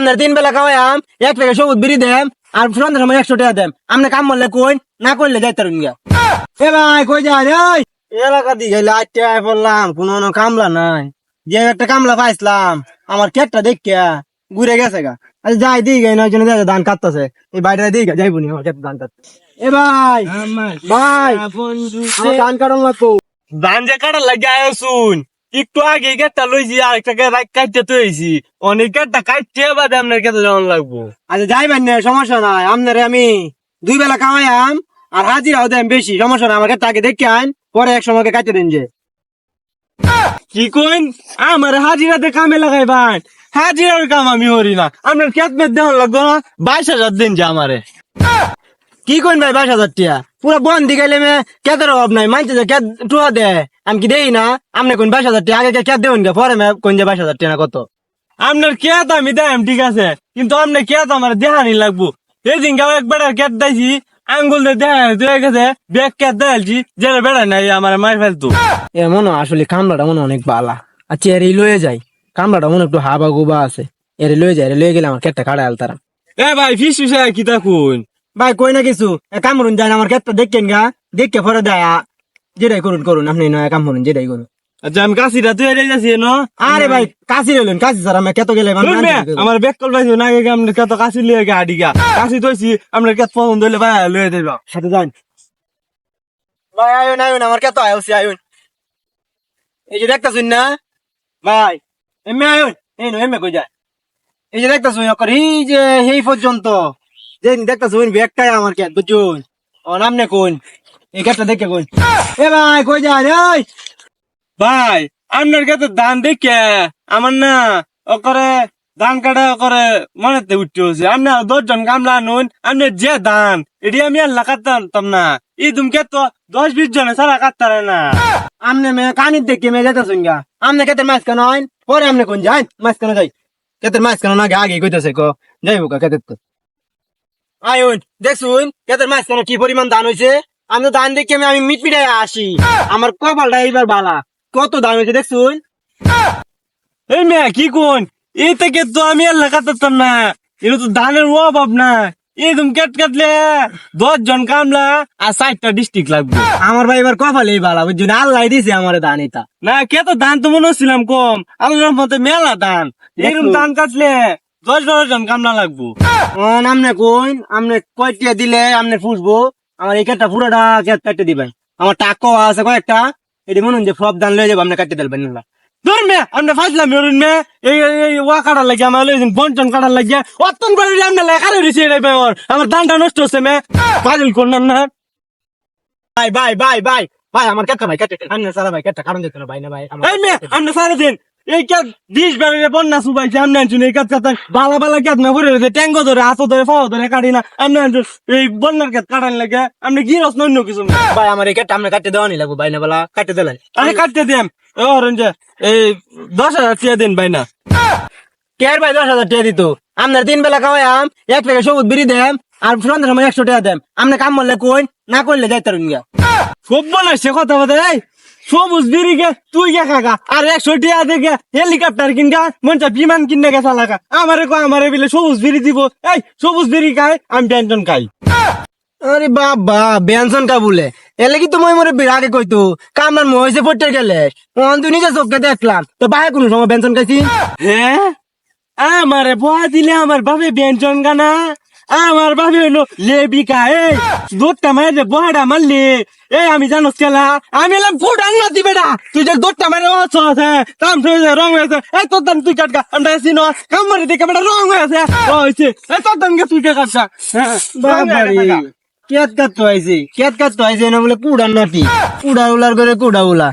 আপনার তিন বেলা খাওয়াইয়াম এক প্যাকেট সবুজ বিড়ি দেম আর সন্ধ্যার সময় একশো টাকা দেম। আপনি কাম করলে কইন না করলে যাইতে রুন গা এ ভাই কই যান এই এলাকা দিয়ে গেলে আটটা পড়লাম কোনো কোনো কামলা নাই। যে একটা কামলা পাইছিলাম আমার কেটটা দেখিয়া ঘুরে গেছে গা। আচ্ছা যাই দিই গে নয় জন্য ধান কাটতেছে এই বাইরে দিই গা যাইবনি আমার ক্ষেত ধান কাটতে। এ ভাই ভাই আমার ধান কাটন লাগবো। ধান যে কাটার লাগে আয় শুন একটু আগে গেটটা লইছি আর একটা কাটতে তো হয়েছি অনেক গেটটা কাটতে বাদে আপনার কেটে যাওয়ান লাগবো। আচ্ছা যাইবেন না সমস্যা নাই। আপনারে আমি দুই বেলা কামাইয়াম আর হাজিরাও দেন বেশি। সমস্যা নাই আমাকে তাকে দেখে আইন পরে এক সময় কাটে দিন যে। কি কইন? আমার হাজিরাতে কামে লাগাইবান হাজিরার কাম আমি হরি না। আপনার খেত মেদ দেওয়ান লাগতো না। বাইশ হাজার দিন যে আমারে। কি কইন ভাই বাইশ হাজার টিয়া? পুরো বন্ধ গেলে মে কেতের অভাব নাই। মানছে যে কেত টুয়া দে। আমি কি দেই না? আপনি কোন বাইশ হাজার টিয়া আগে কেত দেবেন গে পরে কোন যে বাইশ হাজার টিয়া কত? আপনার খেত আমি দেম ঠিক আছে। কিন্তু আপনার খেত আমার দেহানি লাগবো। এই দিন গাও এক বেড়ার খেত দিয়েছি আঙ্গুল দিয়ে গেছে ব্যাগ খেত দিয়েছি যেটা বেড়া নাই আমার মার ফেলতো। এ মনে আসলে কামলাটা মনে অনেক বালা। আচ্ছা এর লয়ে যাই। কামলাটা মনে একটু হাবা গুবা আছে। এর লয়ে যায় এর লয়ে গেলে আমার কেটটা কাটা আলতারা এ ভাই ফিস কি থাকুন ভাই কই না কিছু? এ কাম করুন যান আমার ক্ষেত্রে দেখেন গা। দেখে পরে দেয়। যেটাই করুন করুন। আপনি নয় কাম করুন যেটাই করুন। আচ্ছা আমি কাশিটা তুই এড়ে যাচ্ছি ন আরে ভাই কাশি রইলেন কাশি স্যার আমি কত গেলে আমার ব্যাগ কল পাইছি না আগে আমরা কত কাশি লিয়ে গে আডি কাশি তৈছি আমরা কত পছন্দ হইলে ভাই লয়ে দেব সাথে যান। ভাই আয়ুন আয়ুন আমার কত আয়ুসি আয়ুন। এই যে দেখতেছুন না? ভাই এমনি আয়ুন এই নো এমনি কই যায়? এই যে দেখতেছুন অকর এই যে এই পর্যন্ত। যে দেখতেছুন ব্যাগটাই আমার কে বুঝুন ও নামনে কোন? এই কেটটা দেখে কোন এ ভাই কই যায় এই! ভাই আপনার কাছে ধান দেখে আমার না ওকরে ধান কাটা ওকরে মনেতে উঠতে হচ্ছে আপনি আর দশজন কামলা আনুন আপনি যে ধান এটি আমি আর লাগাতাম না। এই তো দশ বিশ জনে সারা কাটতারে না। আমনে মে কানির দেখে মে যেতেছুন গা আমনে কেতের মাছ কেন আইন? পরে আমনে কোন যাই? মাছ কেন যাই। কেতের মাছ কেন না আগে আগে কইতেছে কো। যাইব কা কেতের তো। আয়ুন দেখছুন কেতের মাছ কেন কি পরিমাণ ধান হইছে? আমি তো ধান দেখে আমি আমি মিট মিটাই আসি। আমার কপালটা এইবার বালা। কত ধান হয়েছে দেখছুন এই মেয়া কি কোন? এই থেকে তো আমি আর লাগাতাম না। এটা তো ধানের অভাব না। এই কেট কাটলে দশ জন কামলা আর ষাটটা ডিস্ট্রিক্ট লাগবে। আমার ভাই এবার কপাল এই বালা বুঝছুন আল্লাহ দিছে আমার ধান এটা। না কে তো ধান তো মনে হচ্ছিলাম কম। আল্লাহর মতে মেলা ধান। এরকম। ধান কাটলে দশ বারো জন কামলা লাগবো। অন আমনে কোন? আমনে কয়টিয়া দিলে আমনে ফুসবো আমার এই কেটটা পুরোটা কেট কাটতে দিবেন। আমার টাকও আছে কয়েকটা। এটি মনে যে সব ধান লয়ে যাব আপনি কাটতে দিবেন না ধর মে আমরা ফাজলাম মেরুন মে এই এই- ওয়া কাটার লাগে আমার লইছেন বন্টন কাটার লাগে করে আমরা লেখা রয়েছে এটাই ব্যাপার আমার ধানটা নষ্ট হচ্ছে মে ফাজিল করলাম না। ভাই ভাই ভাই ভাই ভাই আমার কেটটা ভাই কেটে আন্না সারা ভাই কেটটা কারণ দিতে না ভাই না ভাই আমার এই মে আমরা সারা দিন এই কাজ দিস বেড়ে বন্যা সুবাইছে আমরা আনছুন এই কাজ কাজ বালা বালা কাজ না করে রয়েছে ট্যাঙ্গ ধরে হাত ধরে পাও ধরে কাটি না আমরা আনছুন এই বন্যার কাজ কাটান লাগে আমরা কি রস অন্য কিছু না। ভাই আমার এই কেটটা আপনি কাটতে দেওয়া নি লাগবো ভাই না বলা কাটতে দিলেন আরে কাটতে দিম ও রঞ্জে এই দশ হাজার টিয়া দিন ভাই না। কে আর ভাই দশ হাজার টাকা দিত? আপনার তিন বেলা খাওয়াইয়াম এক প্যাকেট সবুজ বিড়ি দেম আর সন্ধ্যার সময় একশো টাকা দেম। আপনি কাম করলে কইন না করলে যাইতে রুন গা বানাইছে কথা বলতে সবুজ বিড়ি গে তুই গে খাগা? আর একশো টিয়া দেখে হেলিকপ্টার কিনগা মনটা বিমান কিনে গেছে লাগা। আমারে কো আমারে বিলে সবুজ বিড়ি দিব। এই সবুজ বিড়ি খাই আমি ব্যঞ্জন খাই। আরে বাবা বেনসন কা বলে? এলে কি তুমি মরে বিরাগে কইতো? কামনার মহিষে পড়তে গেলে। তুই নিজে চোখে দেখলাম। তো বাইরে কোনো সময় বেনসন খাইছি? হ্যাঁ? আমারে ভয় দিলে আমার বাবে ব্যঞ্জন গানা আমার বাবে হলো লেবিকা এই দুধটা মারে বহাটা মারলি এই আমি জানো খেলা আমি এলাম ফুট আনলা দিবে না। তুই যে দুধটা মারে অছ আছে তাম শুয়ে রং হয়েছে এই তোর দাম তুই কাটকা আমরা এসি নো কাম মারি দেখে বেটা রং হয়েছে। হয়েছে এই তোর দাম কে তুই কে কাটছা হ্যাঁ, রং গেছে গা। কেত কাট তো আইছি কেত কাট তো আইছি না বলে কুড়া নাটি কুড়া উলার করে কুড়া উলা।